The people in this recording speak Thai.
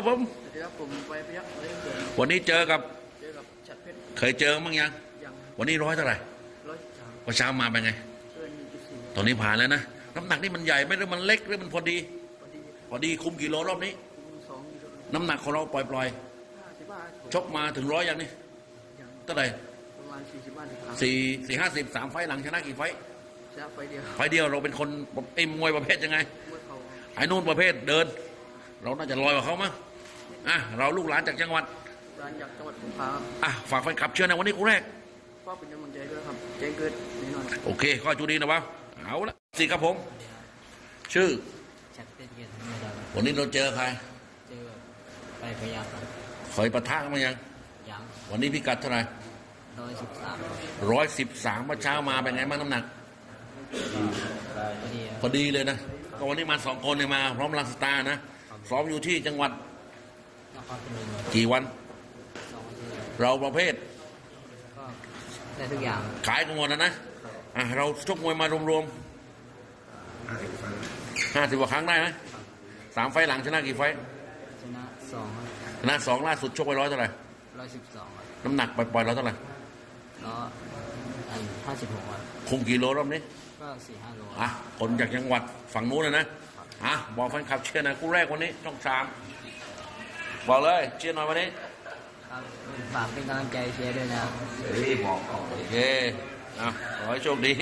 ครับผมสวัสดีครับผมไปพยักเล่นเดือนวันนี้เจอกับเจอกับชัดเพชรเคยเจอมั้งยัง ยังวันนี้ร้อยเท่าไหร่ร้อยสามวันเช้ามาเป็นไง เกินจุดสี่ตอนนี้ผ่านแล้วนะ น้ำหนักนี่มันใหญ่ไหมหรือมันเล็กหรือมันพอดี พอดีพอดีคุมกิโลรอบนี้คุมสองกิโลน้ำหนักของเราปล่อยห้าสิบห้าๆชกมาถึงร้อยยังนี่ยังเท่าไหร่ประมาณสี่สิบห้าสิบครั้งสี่สี่ห้าสิบสามไฟล์หลังชนะกี่ไฟล์ชนะไฟเดียวไฟล์เดียวเราเป็นคนไอ้มวยประเภทยังไง เมื่อเขาไอ้นู่นประเภทเดิน เราน่าจะลอยกว่าเขามั้ง อะเราลูกหลานจากจังหวัดร้านจากจังหวัดสงขลาครับอะฝากแฟนคลับเชื่อนะวันนี้กูแรกก็เป็นกำลังใจด้วยครับแจ้งเกิดแน่นอนโอเคข้อจูดีนะวะเอาละสิครับผม ชื่อชัดเป็นเกียรติไม่ได้วันนี้เราเจอใครเจอไปพยาครับเคยปะทะกันมายังยังวันนี้พิกัดเท่าไหร่ร้อยสิบสามร้อยสิบสามเมื่อเช้ามาเป็นไงบ้างน้ำหนักพอดีพอดีเลยนะก็วันนี้มาสองคนเนี่ยมาพร้อมลังสตาร์นะซ้อมอยู่ที่จังหวัดนครพนม กี่วันสองทีเราประเภทก็ได้ทุกอย่าง ขายกันหมดนะนะอะเราชกมวยมารวมๆห้าสิบกว่าครั้งได้ไหมสามไฟล์หลังชนะกี่ไฟล์ชนะสองชนะสองล่าสุดชกไปร้อยเท่าไหร่ร้อยสิบสองน้ำหนักปล่อยๆเราเท่าไหร่แล้วอันห้าสิบหกคุมกี่โลรอบนี้ก็สี่ห้าโลอะคนจากจังหวัดฝั่งนู้นเลยนะอะบอกแฟนคลับเชียร์หนะคู่แรกวันนี้ช่องสาม บอกเลยเชียร์หน่อยวันนี้ครับฝากเป็นกำลังใจเชียร์ด้วยนะครับโอเคอะขอให้โชคดี